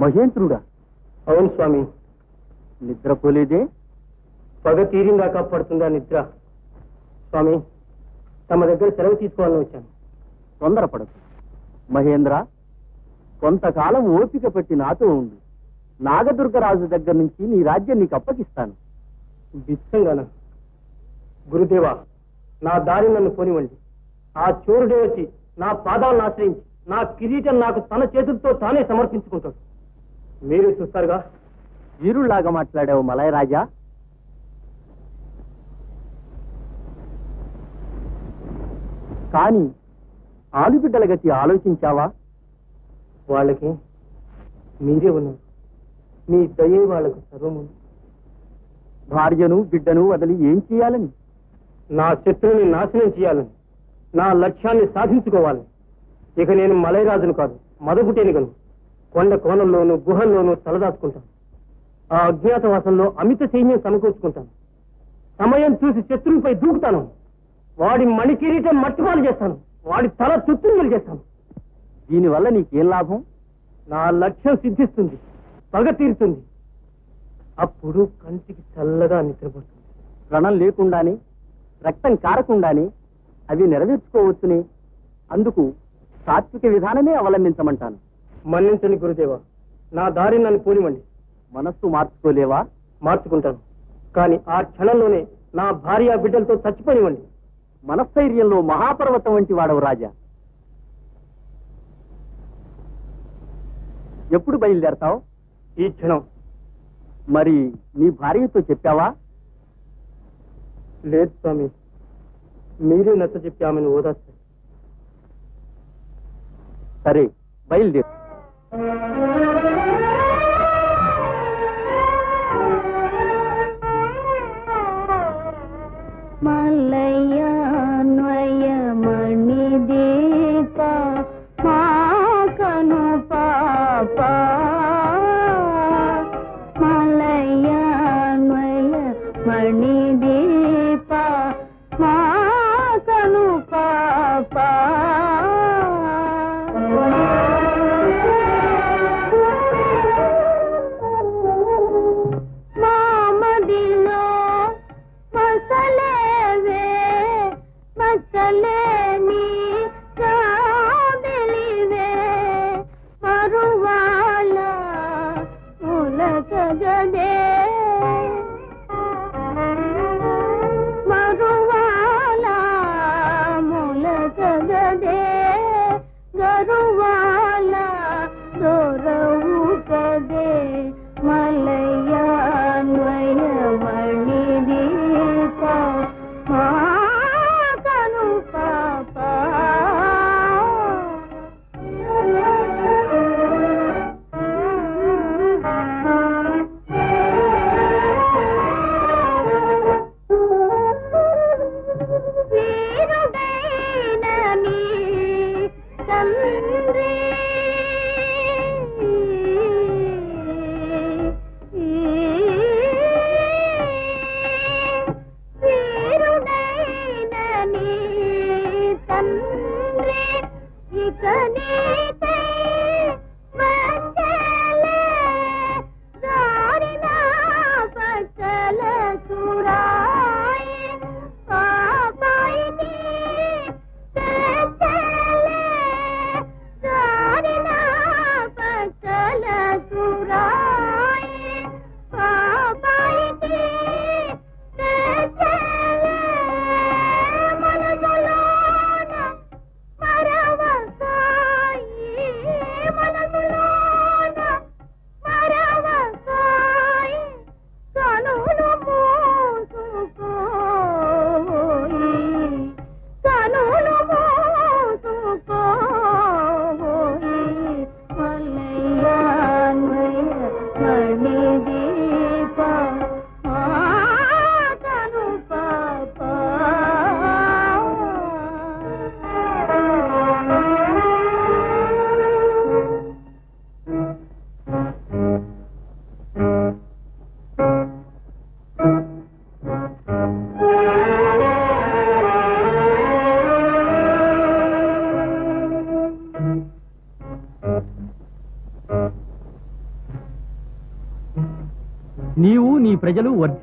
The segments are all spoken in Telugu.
మహేంద్రుడా? అవును స్వామి. నిద్రపోలేదే పగ తీరిందాకా పడుతుందా నిద్ర? స్వామి తమ దగ్గర సెలవు తీసుకోవాలని వచ్చాను. తొందరపడకు. మహేంద్ర కొంతకాలం ఓపిక పట్టి నాతో ఉండు. నాగదుర్గరాజు దగ్గర నుంచి నీ రాజ్యం నీకు అప్పగిస్తాను. బిచ్చంగాన? గురుదేవా నా దారి నన్ను పోనివ్వండి. ఆ చోరుడే వచ్చి నా పాదాలను ఆశ్రయించి నా కిరీటం నాకు తన చేతులతో తానే సమర్పించుకుంటాడు. మీరు చూస్తారుగా? వీరుల్లాగా మాట్లాడావు మలయ రాజా కానీ ఆలుబిడ్డల గతి ఆలోచించావా? వాళ్ళకి మీరే ఉన్నారు. మీ దయే వాళ్ళకు సర్వము. భార్యను బిడ్డను వదిలి ఏం చేయాలని? నా శత్రువుని నాశనం చేయాలని నా లక్ష్యాన్ని సాధించుకోవాలని ఇక నేను మలయరాజును కాదు మదపుటేనికను కొండ కోణంలోను గుహల్లోనూ తలదాచుకుంటాను. ఆ అజ్ఞాతవాసంలో అమిత సైన్యం సమకూర్చుకుంటాను. సమయం చూసి శత్రువుపై దూకుతాను. వాడి మణికిరీటం మట్టిపాలు చేస్తాను. వాడి తల తుత్తులు చేస్తాను. దీనివల్ల నీకేం లాభం? నా లక్ష్యం సిద్ధిస్తుంది. పగ తీరుతుంది. అప్పుడు కంటికి చల్లగా నిద్రపోతుంది. రణం లేకుండానే రక్తం కారకుండానే అవి నెరవేర్చుకోవచ్చునే. అందుకు సాత్విక విధానమే అవలంబించమంటాను. మన్నించని గురుదేవ నా దారి నన్ను పోనివ్వండి. మనస్సు మార్చుకోలేవా? మార్చుకుంటాను. కానీ ఆ క్షణంలోనే నా భార్య బిడ్డలతో చచ్చిపోనివ్వండి. మనస్థైర్యంలో మహాపర్వతం వంటి వాడవు రాజా. ఎప్పుడు బయలుదేరతావు? ఈ క్షణం. మరి నీ భార్యతో చెప్పావా? లేదు స్వామి మీరే నచ్చ చెప్పి ఆమెను ఓదార్చారు సరే బయలుదేరు. Thank you. జగదే lắm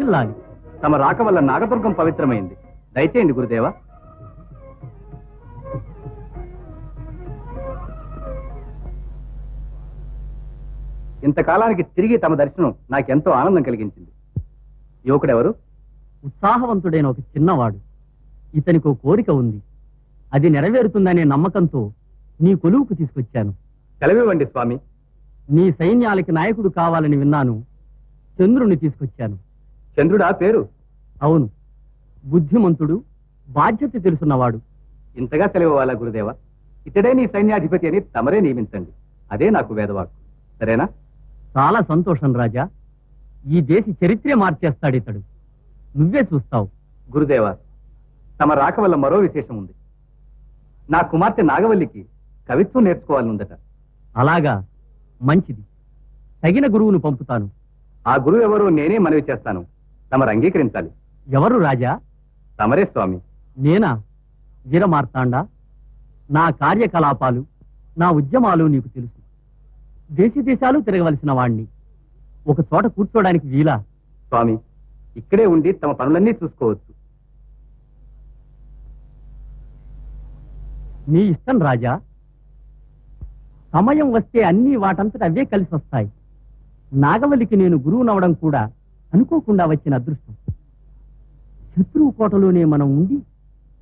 వర్ధిల్లాలి తమ రాక వల్ల నాగదుర్గం పవిత్రమైంది. దయచేయండి గురుదేవా. ఇంతకాలానికి తిరిగి తమ దర్శనం నాకెంతో ఆనందం కలిగించింది. యువకుడెవరు? ఉత్సాహవంతుడైన ఒక చిన్నవాడు. ఇతనికి ఒక కోరిక ఉంది. అది నెరవేరుతుందనే నమ్మకంతో నీ కొలువుకు తీసుకొచ్చాను. సెలవివ్వండి స్వామి. నీ సైన్యాలకి నాయకుడు కావాలని విన్నాను. చంద్రుణ్ణి తీసుకొచ్చాను. చంద్రుడా పేరు? అవును. బుద్ధిమంతుడు బాధ్యత తెలుసున్నవాడు. ఇంతగా సెలవివ్వాలా గురుదేవా ఇతడే నీ సైన్యాధిపతి అని తమరే నియమించండి. అదే నాకు వేదవాక్కు. సరేనా? చాలా సంతోషం రాజా. ఈ దేశ చరిత్రే మార్చేస్తాడు ఇతడు. నువ్వే చూస్తావు. గురుదేవా తమ రాక వల్ల మరో విశేషం ఉంది. నా కుమార్తె నాగవల్లికి కవిత్వం నేర్చుకోవాలనుందట. అలాగా. మంచిది. తగిన గురువును పంపుతాను. ఆ గురువు ఎవరో నేనే మనవి చేస్తాను. తమరు అంగీకరించాలి. ఎవరు రాజా? తమరే స్వామి. నేనా? వీరమార్తాండ నా కార్యకలాపాలు నా ఉద్యమాలు నీకు తెలుసు. దేశ దేశాలు తిరగవలసిన వాణ్ణి. ఒక చోట కూర్చోడానికి వీలా? స్వామి ఇక్కడే ఉండి తమ పనులన్నీ చూసుకోవచ్చు. నీ ఇష్టం రాజా. సమయం వస్తే అన్ని వాటంతట అవే కలిసి వస్తాయి నాగవల్లికి నేను గురువునవడం కూడా అనుకోకుండా వచ్చిన అదృష్టం. శత్రువు కోటలోనే మనం ఉండి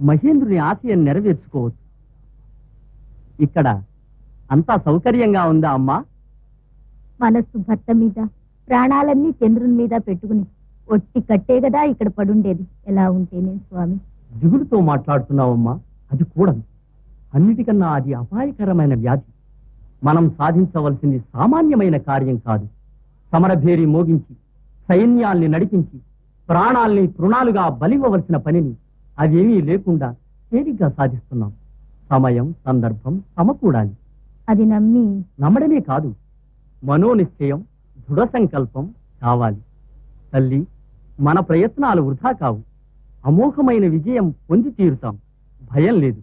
మహేంద్రుని ఆశయం నెరవేర్చుకోవచ్చు. ఇక్కడ అంతా సౌకర్యంగా ఉందా అమ్మా? మనస్సు భర్త మీద ప్రాణాలన్నీ చంద్రుని మీద పెట్టుకుని ఒట్టి కట్టే కదా ఇక్కడ పడుండేది. ఎలా ఉంటేనే స్వామి? దిగులుతో మాట్లాడుతున్నావమ్మా అది కూడదు. అన్నిటికన్నా అది అపాయకరమైన వ్యాధి. మనం సాధించవలసింది సామాన్యమైన కార్యం కాదు. సమరభేరి మోగించి సైన్యాల్ని నడిపించి ప్రాణాల్ని తృణాలుగా బలివ్వవలసిన పనిని అవేమీ లేకుండా తేలిగ్గా సాధిస్తున్నాం. సమయం సందర్భం సమకూడాలి. అది నమ్మి నమ్మడమే కాదు మనోనిశ్చయం దృఢ సంకల్పం కావాలి. తల్లి మన ప్రయత్నాలు వృధా కావు. అమోఘమైన విజయం పొంది తీరుతాం. భయం లేదు.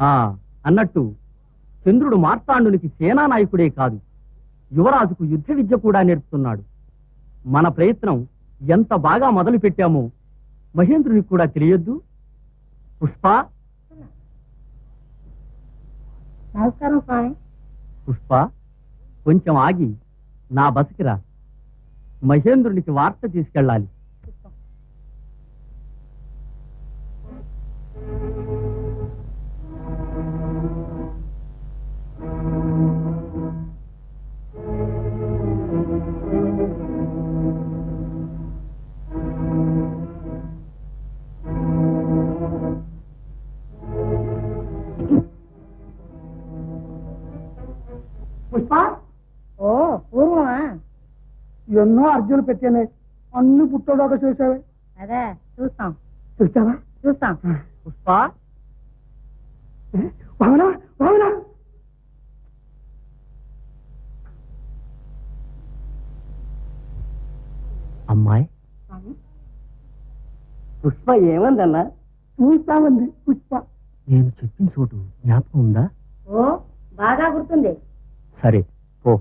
ఆ అన్నట్టు చంద్రుడు మార్తాండునికి సేనానాయకుడే కాదు. యువరాజుకు యుద్ధ విద్య కూడా నేర్పుతున్నాడు. మన ప్రయత్నం ఎంత బాగా మొదలు పెట్టామో మహేంద్రునికి కూడా తెలియొద్దు. పుష్ప? నమస్కారం స్వామి. పుష్ప కొంచెం ఆగి నా బతికిరా. మహేంద్రునికి వార్త తీసుకెళ్ళాలి. పుష్ప? ఓ పూర్వమా? ఎన్నో అర్జులు పెట్టానే. అన్ని పుట్టోదాకా చూసావే అదే చూస్తాం. చూసావా చూస్తాం. పుష్ప? భావన భావన అమ్మాయి? పుష్ప ఏమందన్నా? చూస్తామంది పుష్ప. నేను చెప్పిన చోటు జ్ఞాపకం ఉందా? ఓ బాగా గుర్తుంది. సరే పో.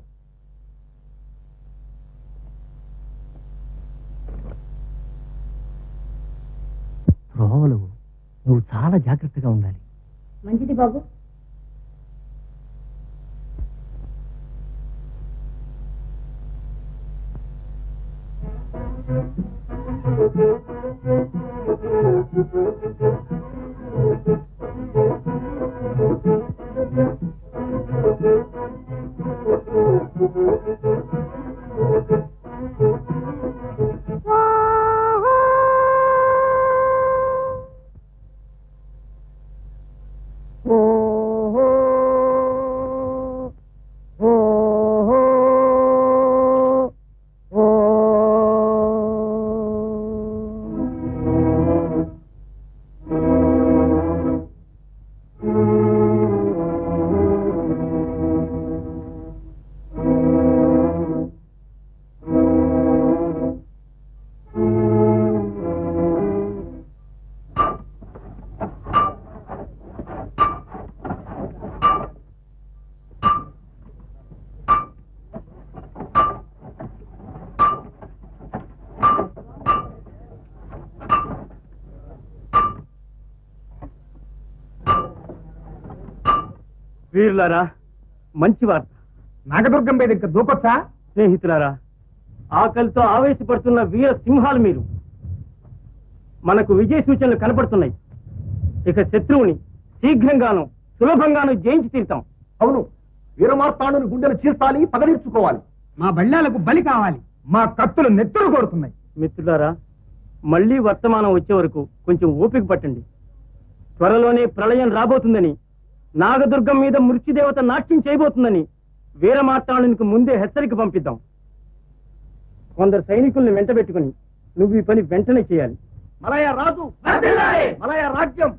రోమలు నువ్వు చాలా జాగ్రత్తగా ఉండాలి. మంచిది బాబు. వీరులారా మంచి వార్త. నాగదుర్గం మీద ఇంకా దూకొచ్చా? స్నేహితులారా ఆకలితో ఆవేశపడుతున్న వీర సింహాలు మీరు. మనకు విజయ సూచనలు కనపడుతున్నాయి. ఇక శత్రువుని శీఘ్రంగాను సులభంగాను జయించి తీరుతాం. అవును వీరమార్తాండుని గుండెలు చీల్చాలి పగదీర్చుకోవాలి మా బళ్ళాలకు బలి కావాలి. మా కత్తులు నెత్తులు కొడుతున్నాయి. మిత్రులారా మళ్ళీ వర్తమానం వచ్చే వరకు కొంచెం ఓపిక పట్టండి. త్వరలోనే ప్రళయం రాబోతుందని నాగదుర్గం మీద మృత్యుదేవత నాట్యం చేయబోతుందని వీరమార్తాళునికి ముందే హెచ్చరిక పంపిద్దాం. కొందరు సైనికుల్ని వెంటబెట్టుకుని నువ్వు ఈ పని వెంటనే చేయాలి. మలయ రాజు! మలయ రాజ్యం!